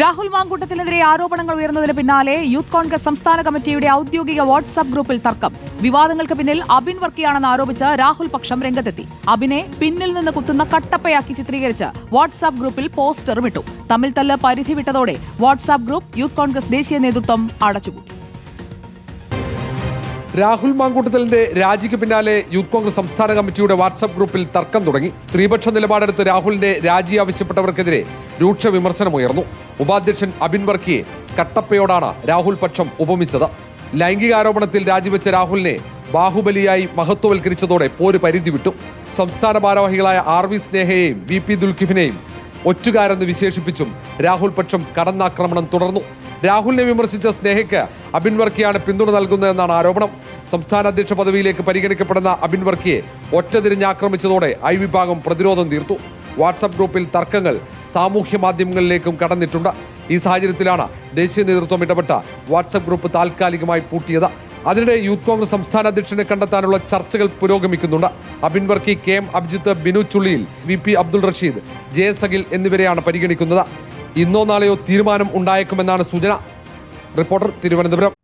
രാഹുൽ മാങ്കൂട്ടത്തിനെതിരെ ആരോപണങ്ങൾ ഉയർന്നതിന് പിന്നാലെ യൂത്ത് കോൺഗ്രസ് സംസ്ഥാന കമ്മിറ്റിയുടെ ഔദ്യോഗിക വാട്സ്ആപ്പ് ഗ്രൂപ്പിൽ തർക്കം. വിവാദങ്ങൾക്ക് പിന്നിൽ അബിൻ വർക്കിയാണെന്ന് ആരോപിച്ച് രാഹുൽ പക്ഷം രംഗത്തെത്തി. അബിനെ പിന്നിൽ നിന്ന് കുത്തുന്ന കട്ടപ്പയാക്കി ചിത്രീകരിച്ച് വാട്സ്ആപ്പ് ഗ്രൂപ്പിൽ പോസ്റ്ററും ഇട്ടു തമ്മിൽ തല്ല് പരിധി വിട്ടതോടെ വാട്സ്ആപ്പ് ഗ്രൂപ്പ് യൂത്ത് കോൺഗ്രസ് ദേശീയ നേതൃത്വം അടച്ചുപൂട്ടി. രാഹുൽ മാങ്കൂട്ടത്തലിന്റെ രാജിക്ക് പിന്നാലെ യൂത്ത് കോൺഗ്രസ് സംസ്ഥാന കമ്മിറ്റിയുടെ വാട്സ്ആപ്പ് ഗ്രൂപ്പിൽ തർക്കം തുടങ്ങി. സ്ത്രീപക്ഷ നിലപാടെടുത്ത് രാഹുലിന്റെ രാജി ആവശ്യപ്പെട്ടവർക്കെതിരെ രൂക്ഷ വിമർശനമുയർന്നു ഉപാധ്യക്ഷൻ അബിൻ വർക്കിയെ കട്ടപ്പയോടാണ് രാഹുൽ പക്ഷം ഉപമിച്ചത്. ലൈംഗികാരോപണത്തിൽ രാജിവെച്ച രാഹുലിനെ ബാഹുബലിയായി മഹത്വവൽക്കരിച്ചതോടെ പോര് പരിധി വിട്ടു സംസ്ഥാന ഭാരവാഹികളായ ആർ വി സ്നേഹയെയും വി പി ദുൽഖിഫിനെയും ഒറ്റുകാരെന്ന് വിശേഷിപ്പിച്ചും രാഹുൽ പക്ഷം കടന്നാക്രമണം തുടർന്നു. രാഹുലിനെ വിമർശിച്ച സ്നേഹയ്ക്ക് അബിൻ വർക്കിയാണ് പിന്തുണ നൽകുന്നതെന്നാണ് ആരോപണം. സംസ്ഥാന അധ്യക്ഷ പദവിയിലേക്ക് പരിഗണിക്കപ്പെടുന്ന അബിൻ വർക്കിയെ ഒറ്റതിരിഞ്ഞാക്രമിച്ചതോടെ ഐ വിഭാഗം പ്രതിരോധം തീർത്തു. വാട്സപ്പ് ഗ്രൂപ്പിൽ തർക്കങ്ങൾ സാമൂഹ്യ മാധ്യമങ്ങളിലേക്കും കടന്നിട്ടുണ്ട്. ഈ സാഹചര്യത്തിലാണ് ദേശീയ നേതൃത്വം ഇടപെട്ട വാട്സപ്പ് ഗ്രൂപ്പ് താൽക്കാലികമായി പൂട്ടിയത്. അതിനിടെ യൂത്ത് കോൺഗ്രസ് സംസ്ഥാന അധ്യക്ഷനെ കണ്ടെത്താനുള്ള ചർച്ചകൾ പുരോഗമിക്കുന്നുണ്ട്. Abin Varkey K M Abhijith Binu Chulliyil V P Abdul Rasheed J S Akhil എന്നിവരെയാണ് പരിഗണിക്കുന്നത്. ഇന്നോ നാളെയോ തീരുമാനം ഉണ്ടായേക്കുമെന്നാണ് സൂചന. റിപ്പോർട്ടർ തിരുവനന്തപുരം.